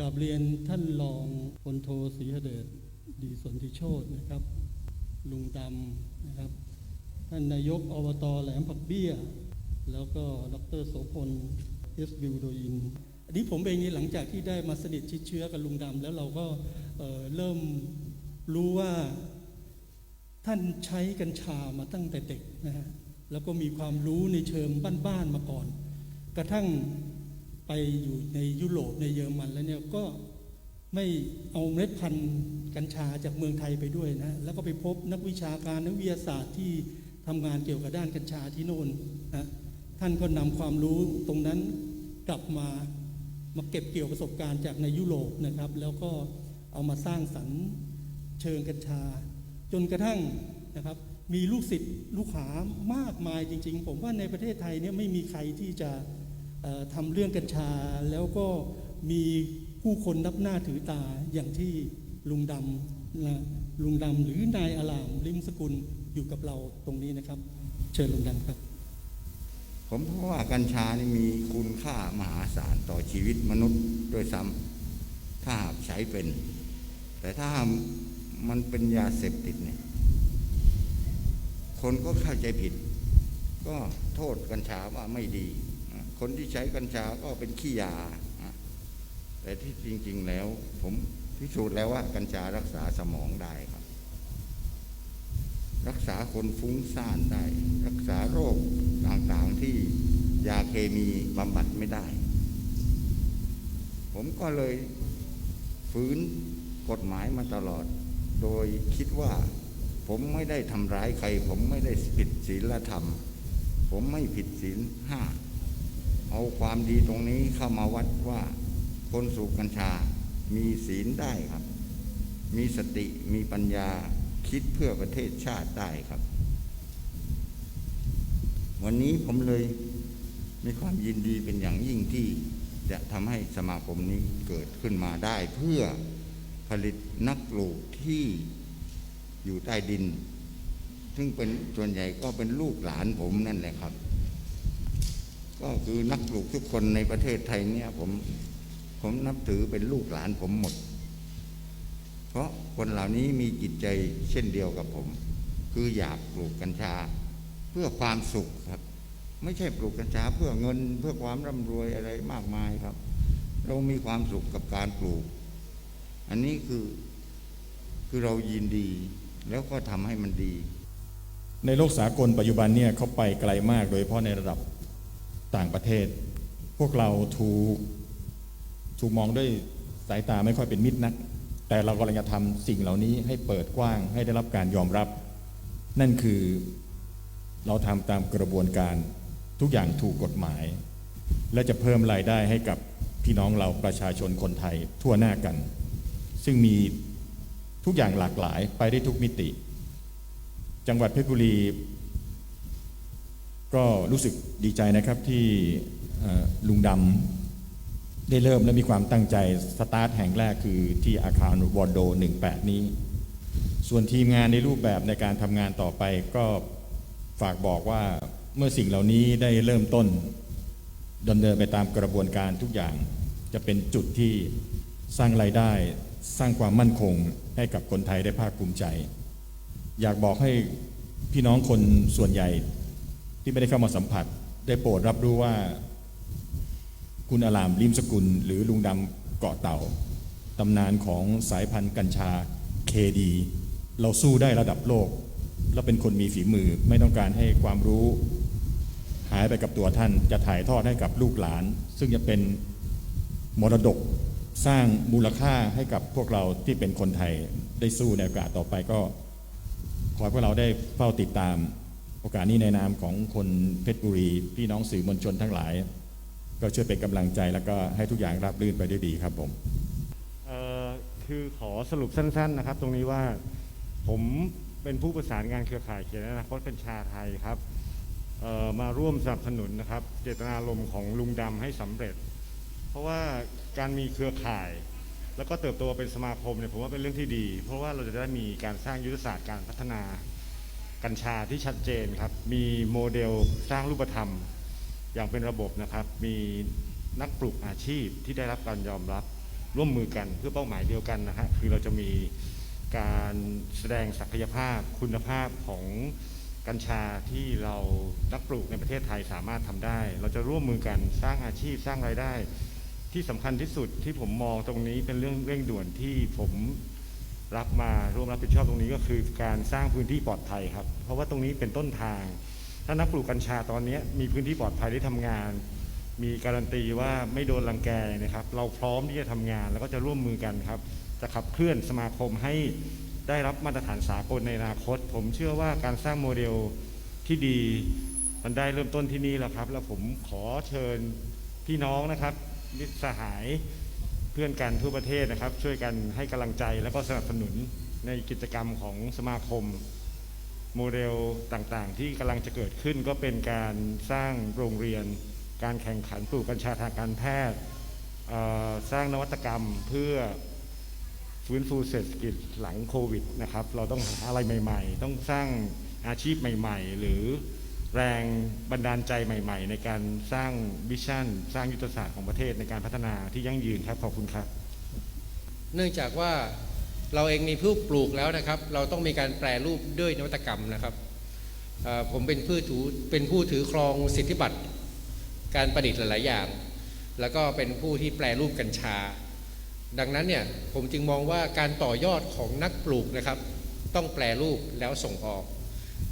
กราบเรียนท่านรองพลโทศรีหเดชดีสนธิโชตนะครับ ลุงดำนะครับ ท่านนายกอบตแหลมผักเบี้ย แล้วก็ดรโสพลเอสบิวโดอินอันนี้ผมเองนี่หลังจากที่ได้มาสนิทชิดเชื้อกับลุงดำแล้วเราก็เเริ่มรู้ว่าท่านใช้กัญชามาตั้งแต่เด็กนะฮะแล้วก็มีความรู้ในเชิงบ้านๆมาก่อน กระทั่ง ไปอยู่ในยุโรปในเยอรมันแล้วเนี่ยก็ไม่เอาเมล็ดพันธุ์กัญชาจากเมืองไทยไปด้วยนะแล้วก็ไปพบนักวิชาการนักวิทยาศาสตร์ที่ทำงานเกี่ยวกับด้านกัญชาที่โน่นนะท่านก็นำความรู้ตรงนั้นกลับมามาเก็บเกี่ยวประสบการณ์จากในยุโรปนะครับ แล้วก็เอามาสร้างสรรค์เชิงกัญชา จนกระทั่งนะครับมีลูกศิษย์ลูกหามากมายจริง ๆ ผมว่าในประเทศไทยเนี่ยไม่มีใครที่จะ ทำเรื่องกัญชาแล้วก็มีผู้คนนับหน้าถือตาอย่างที่ลุงดำนะลุงดำหรือนายอารามลิมสกุลอยู่กับเราตรงนี้นะครับ เชิญลุงดำครับ ผมเพราะว่ากัญชานี่มีคุณค่ามหาศาลต่อชีวิตมนุษย์ด้วยซ้ำถ้าหากใช้เป็น แต่ถ้ามันเป็นยาเสพติดเนี่ยคนก็เข้าใจผิด ก็โทษกัญชาว่าไม่ดี คนที่ใช้กัญชาก็เป็นขี้ยา แต่ที่จริง ๆ แล้ว ผมพิสูจน์แล้วว่ากัญชารักษาสมองได้ครับ รักษาคนฟุ้งซ่านได้ รักษาโรคต่างๆที่ยาเคมีบำบัดไม่ได้ ผมก็เลยฝืนกฎหมายมาตลอด โดยคิดว่าผมไม่ได้ทำร้ายใคร ผมไม่ได้ผิดศีลธรรม ผมไม่ผิดศีลห้า เอาความดีตรงนี้เข้ามาวัดว่าคนสูบกัญชา มีศีลได้ครับ มีสติมีปัญญาคิดเพื่อประเทศชาติได้ครับ วันนี้ผมเลยมีความยินดีเป็นอย่างยิ่งที่จะทำให้สมาคมนี้เกิดขึ้นมาได้เพื่อผลิตนักปลูกที่อยู่ใต้ดิน ซึ่งเป็นส่วนใหญ่ก็เป็นลูกหลานผมนั่นแหละครับ ก็คือนักปลูกทุกคนในประเทศไทยเนี่ยผมผมนับถือเป็นลูกหลานผมหมด เพราะคนเหล่านี้มีจิตใจเช่นเดียวกับผม คืออยากปลูกกัญชา เพื่อความสุขครับ ไม่ใช่ปลูกกัญชาเพื่อเงินเพื่อความร่ำรวยอะไรมากมายครับ เรามีความสุขกับการปลูก อันนี้คือคือเรายินดีแล้วก็ทำให้มันดี ในโลกสากลปัจจุบันเนี่ยเขาไปไกลมากโดยเฉพาะในระดับ ต่างประเทศ พวกเราถูกถูกมองด้วยสายตาไม่ค่อยเป็นมิตรนัก แต่เรากำลังจะทำสิ่งเหล่านี้ให้เปิดกว้างให้ได้รับการยอมรับ นั่นคือเราทำตามกระบวนการทุกอย่างถูกกฎหมาย และจะเพิ่มรายได้ให้กับพี่น้องเราประชาชนคนไทยทั่วหน้ากัน ซึ่งมีทุกอย่างหลากหลายไปได้ทุกมิติ จังหวัดเพชรบุรี ก็รู้สึกดีใจนะครับที่ลุงดำได้เริ่มและมีความตั้งใจสตาร์ทแห่งแรกคือที่อาคารวอร์โด 18 นี้ ส่วนทีมงานในรูปแบบในการทำงานต่อไปก็ฝากบอกว่าเมื่อสิ่งเหล่านี้ได้เริ่มต้นดำเนินไปตามกระบวนการทุกอย่าง จะเป็นจุดที่สร้างรายได้สร้างความมั่นคงให้กับคนไทยได้ภาคภูมิใจ อยากบอกให้พี่น้องคนส่วนใหญ่ ที่ไม่ได้เข้ามาสัมผัส ได้โปรดรับรู้ว่า คุณอารามลิมสกุล หรือลุงดำเกาะเต่าตำนานของสายพันธุ์กัญชาเคดี เราสู้ได้ระดับโลก และเป็นคนมีฝีมือไม่ต้องการให้ความรู้ หายไปกับตัวท่านจะถ่ายทอดให้กับลูกหลาน ซึ่งจะเป็นมรดกสร้างมูลค่าให้กับพวกเราที่เป็นคนไทยได้สู้ในโอกาสต่อไปก็ ขอให้พวกเราได้เฝ้าติดตาม โอกาสนี้ในนามของคนเพชรบุรี พี่น้องสื่อมวลชนทั้งหลาย ก็ช่วยเป็นกำลังใจแล้วก็ให้ทุกอย่างราบรื่นไปด้วยดีครับผมคือขอสรุปสั้น ๆ นะครับ ตรงนี้ว่าผมเป็นผู้ประสานงานเครือข่ายเขียนอนาคตกัญชาไทยครับมาร่วมสนับสนุนนะครับ เจตนารมณ์ของลุงดำให้สำเร็จ เพราะว่าการมีเครือข่าย แล้วก็เติบโตเป็นสมาคมเนี่ยผมว่าเป็นเรื่องที่ดี เพราะว่าเราจะได้มีการสร้างยุทธศาสตร์การพัฒนา กัญชาที่ชัดเจนครับ มีโมเดลสร้างรูปธรรม อย่างเป็นระบบนะครับ มีนักปลูกอาชีพที่ได้รับการยอมรับร่วมมือกันเพื่อเป้าหมายเดียวกันนะฮะคือเราจะมีการแสดงศักยภาพคุณภาพของกัญชาที่เรานักปลูกในประเทศไทยสามารถทำได้ เราจะร่วมมือกันสร้างอาชีพสร้างรายได้ ที่สำคัญที่สุดที่ผมมองตรงนี้เป็นเรื่องเร่งด่วนที่ผม รับมาร่วมรับผิดชอบตรงนี้ก็คือการสร้างพื้นที่ปลอดภัยครับ เพราะว่าตรงนี้เป็นต้นทาง ถ้านักปลูกกัญชาตอนนี้มีพื้นที่ปลอดภัยได้ทำงาน มีการันตีว่าไม่โดนรังแกนะครับ เราพร้อมที่จะทำงานแล้วก็จะร่วมมือกันครับ จะขับเคลื่อนสมาคมให้ได้รับมาตรฐานสากลในอนาคต ผมเชื่อว่าการสร้างโมเดลที่ดีมันได้เริ่มต้นที่นี่แล้วครับ แล้วผมขอเชิญพี่น้องนะครับมิตรสหาย เพื่อนกันทั่วประเทศนะครับ ช่วยกันให้กำลังใจแล้วก็สนับสนุนในกิจกรรมของสมาคม โมเดลต่างๆ ที่กำลังจะเกิดขึ้นก็เป็นการสร้างโรงเรียน การแข่งขันปลูกกัญชาทางการแพทย์สร้างนวัตกรรมเพื่อฟื้นฟูเศรษฐกิจหลังโควิดนะครับ เราต้องหาอะไรใหม่ ๆ ต้องสร้างอาชีพใหม่ ๆ หรือ แรงบันดาลใจใหม่ ๆ ในการสร้างวิชั่น สร้างยุทธศาสตร์ของประเทศในการพัฒนาที่ยั่งยืนครับขอบคุณครับ เนื่องจากว่าเราเองมีผู้ปลูกแล้วนะครับ เราต้องมีการแปรรูปด้วยนวัตกรรมนะครับผมเป็นผู้ถือเป็นผู้ถือครองสิทธิบัตรการประดิษฐ์หลาย ๆ อย่าง แล้วก็เป็นผู้ที่แปรรูปกัญชา ดังนั้นเนี่ยผมจึงมองว่าการต่อยอดของนักปลูกนะครับ ต้องแปรรูปแล้วส่งออก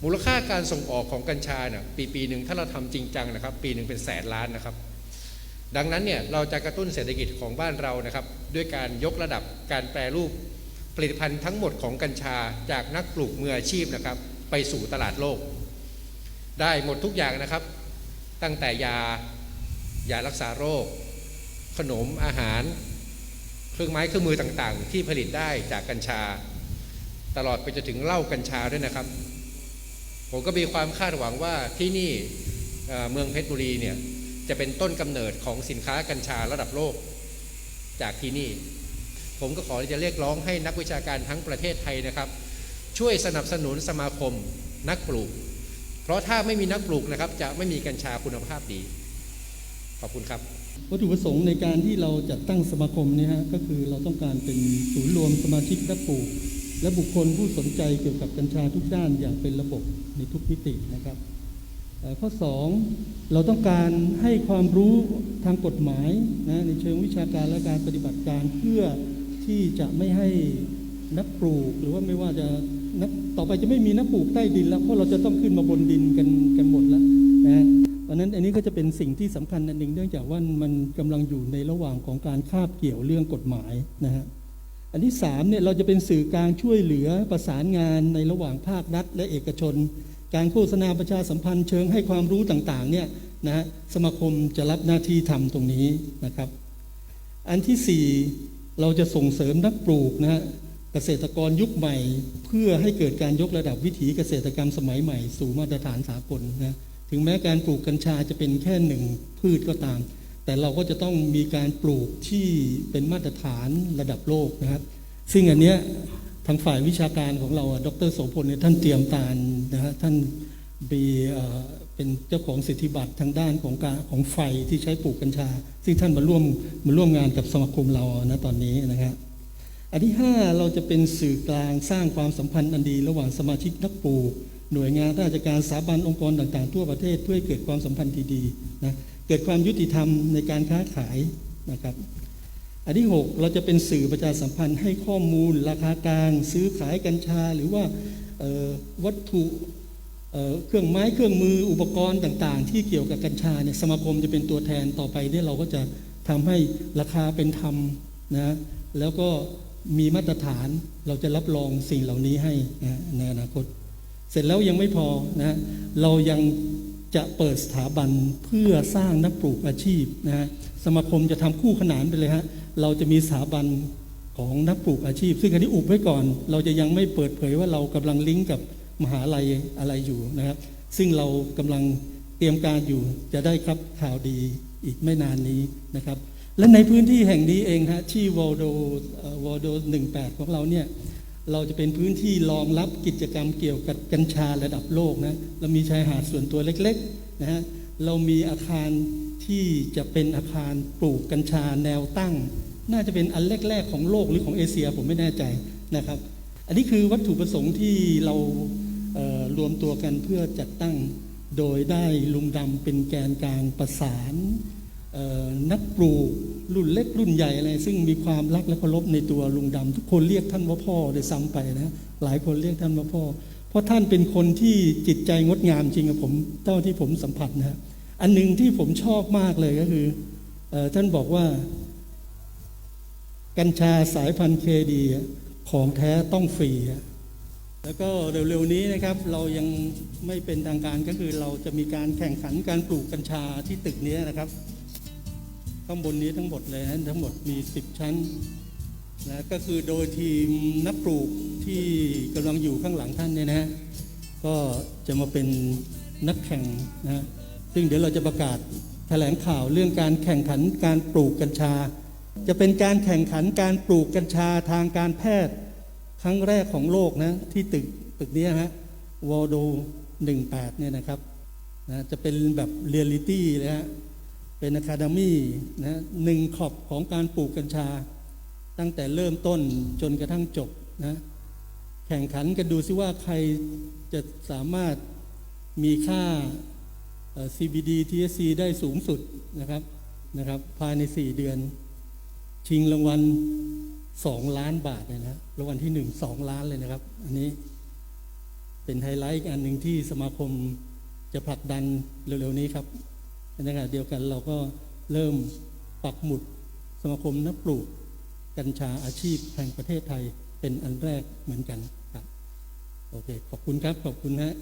มูลค่าการส่งออกของกัญชาเนี่ยปีปีหนึ่งถ้าเราทำจริงจังนะครับ ปีหนึ่งเป็นแสนล้านนะครับ ดังนั้นเนี่ยเราจะกระตุ้นเศรษฐกิจของบ้านเรานะครับ ด้วยการยกระดับการแปรรูปผลิตภัณฑ์ทั้งหมดของกัญชาจากนักปลูกมืออาชีพนะครับ ไปสู่ตลาดโลก ได้หมดทุกอย่างนะครับ ตั้งแต่ยายารักษาโรค ขนมอาหาร เครื่องไม้เครื่องมือต่างๆ ที่ผลิตได้จากกัญชา ตลอดไปจนถึงเหล้ากัญชาด้วยนะครับ ผมก็มีความคาดหวังว่าที่นี่เมืองเพชรบุรีเนี่ยจะเป็นต้นกำเนิดของสินค้ากัญชาระดับโลกจากที่นี่ ผมก็ขอจะเรียกร้องให้นักวิชาการทั้งประเทศไทยนะครับ ช่วยสนับสนุนสมาคมนักปลูก เพราะถ้าไม่มีนักปลูกนะครับ จะไม่มีกัญชาคุณภาพดี ขอบคุณครับ วัตถุประสงค์ในการที่เราจัดตั้งสมาคมเนี่ยฮะก็คือเราต้องการเป็นศูนย์รวมสมาชิกนักปลูก และบุคคลผู้สนใจเกี่ยวกับกัญชาทุกด้านอย่างเป็นระบบในทุกมิตินะครับเอ่อข้อ 2 เราต้องการให้ความรู้ทางกฎหมายนะในเชิงวิชาการและการปฏิบัติการเพื่อที่จะไม่ให้นักปลูก หรือว่าไม่ว่าจะนักต่อไปจะไม่มีนักปลูกใต้ดินแล้วเพราะเราจะต้องขึ้นมาบนดินกันกันหมดแล้วนะเพราะนั้นอันนี้ก็จะเป็นสิ่งที่สำคัญอันหนึ่งเนื่องจากว่ามันกำลังอยู่ในระหว่างของการคาบเกี่ยวเรื่องกฎหมายนะฮะ อันที่สามเนี่ยเราจะเป็นสื่อกลางช่วยเหลือประสานงานในระหว่างภาครัฐ และเอกชน การโฆษณาประชาสัมพันธ์เชิงให้ความรู้ต่างๆเนี่ยนะฮะสมาคมจะรับหน้าที่ทำตรงนี้นะครับ อันที่สี่เราจะส่งเสริมนักปลูกนะฮะเกษตรกรยุคใหม่ เพื่อให้เกิดการยกระดับวิถีเกษตรกรรมสมัยใหม่ สู่มาตรฐานสากลนะถึงแม้การปลูกกัญชาจะเป็นแค่หนึ่งพืชก็ตาม แต่เราก็จะต้องมีการปลูกที่เป็นมาตรฐานระดับโลกนะครับ ซึ่งอันเนี้ยทางฝ่ายวิชาการของเราอะดรโสพลเนี่ยท่านเตรียมการนะฮะท่านมีเป็นเจ้าของสิทธิบัตรทางด้านของการของไฟที่ใช้ปลูกกัญชา ซึ่งท่านมาร่วมมาร่วมงานกับสมาคมเรานะตอนนี้นะครับอันที่ 5 เราจะเป็นสื่อกลางสร้างความสัมพันธ์อันดี ระหว่างสมาชิกนักปลูก หน่วยงานราชการสถาบันองค์กรต่างๆ ทั่วประเทศเพื่อให้เกิดความสัมพันธ์ที่ดีนะ เกิดความยุติธรรมในการค้าขายนะครับอันที่ 6 เราจะเป็นสื่อประชาสัมพันธ์ให้ข้อมูล ราคากลาง ซื้อขายกัญชา หรือว่าวัตถุเครื่องไม้เครื่องมืออุปกรณ์ต่าง ๆ ที่เกี่ยวกับกัญชาเนี่ยสมาคมจะเป็นตัวแทนต่อไปเนี่ยเราก็จะทำให้ราคาเป็นธรรมนะแล้วก็มีมาตรฐานเราจะรับรองสิ่งเหล่านี้ให้นะในอนาคต เสร็จแล้วยังไม่พอนะเรายัง จะเปิดสถาบันเพื่อสร้างนักปลูกอาชีพนะฮะสมาคมจะทำคู่ขนานไปเลยฮะเราจะมีสถาบันของนักปลูกอาชีพ ซึ่งอันนี้อุบไว้ก่อน เราจะยังไม่เปิดเผยว่าเรากำลังลิงก์กับมหาลัยอะไรอยู่นะครับ ซึ่งเรากำลังเตรียมการอยู่จะได้ครับข่าวดีอีกไม่นานนี้นะครับ และในพื้นที่แห่งนี้เองฮะที่วอลโดวอลโดหนึ่งแปดของเราเนี่ย เราจะเป็นพื้นที่รองรับกิจกรรมเกี่ยวกับกัญชาระดับโลกนะเรามีชายหาดส่วนตัวเล็กๆนะฮะเรามีอาคารที่จะเป็นอาคารปลูกกัญชาแนวตั้ง น่าจะเป็นอันแรก ๆ ของโลกหรือของเอเชียผมไม่แน่ใจนะครับ อันนี้คือวัตถุประสงค์ที่เราเรวมตัวกันเพื่อจัดตั้งโดยได้ลุงดำเป็นแกนกลางประสานนักปลูก รุ่นเล็กรุ่นใหญ่อะไร ซึ่งมีความรักและเคารพในตัวลุงดำทุกคนเรียกท่านว่าพ่อโดยซ้ำไปนะหลายคนเรียกท่านว่าพ่อ เพราะท่านเป็นคนที่จิตใจงดงามจริงกับผมเท่าที่ผมสัมผัสนะอันหนึ่งที่ผมชอบมากเลยก็คืออท่านบอกว่า กัญชาสายพันธุ์เคดีของแท้ต้องฟรีแล้วก็เร็วๆนี้นะครับเรายังไม่เป็นทางการก็คือเราจะมีการแข่งขันการปลูกกัญชาที่ตึกนี้นะครับ ข้างบนนี้ทั้งหมดเลยนะทั้งหมดมี 10 ชั้นนะก็คือโดยทีมนักปลูกที่กำลังอยู่ข้างหลังท่านเนี่ยนะก็จะมาเป็นนักแข่งนะซึ่งเดี๋ยวเราจะประกาศแถลงข่าวเรื่องการแข่งขันการปลูกกัญชา จะเป็นการแข่งขันการปลูกกัญชาทางการแพทย์ครั้งแรกของโลกนะที่ตึกตึกนี้ฮะวอลโด18เนี่ยนะครับนะจะเป็นแบบเรียลิตี้เลยฮะ เป็นอะคาเดมี่นะหนึ่งขอบของการปลูกกัญชา ตั้งแต่เริ่มต้นจนกระทั่งจบนะแข่งขันกันดูซิว่าใครจะสามารถมีค่า CBD THC ได้สูงสุดนะครับนะครับ ภายใน 4 เดือน ชิงรางวัล 2 ล้านบาทเลยนะรางวัลที่ 1 2 ล้านเลยนะครับ อันนี้เป็นไฮไลท์อีกอันหนึ่งที่สมาคมจะผลักดันเร็วๆนี้ครับ ในขณะเดียวกันเราก็เริ่มปักหมุดสมาคมนักปลูกกัญชาอาชีพแห่งประเทศไทยเป็นอันแรกเหมือนกันครับ โอเค ขอบคุณครับ ขอบคุณฮะ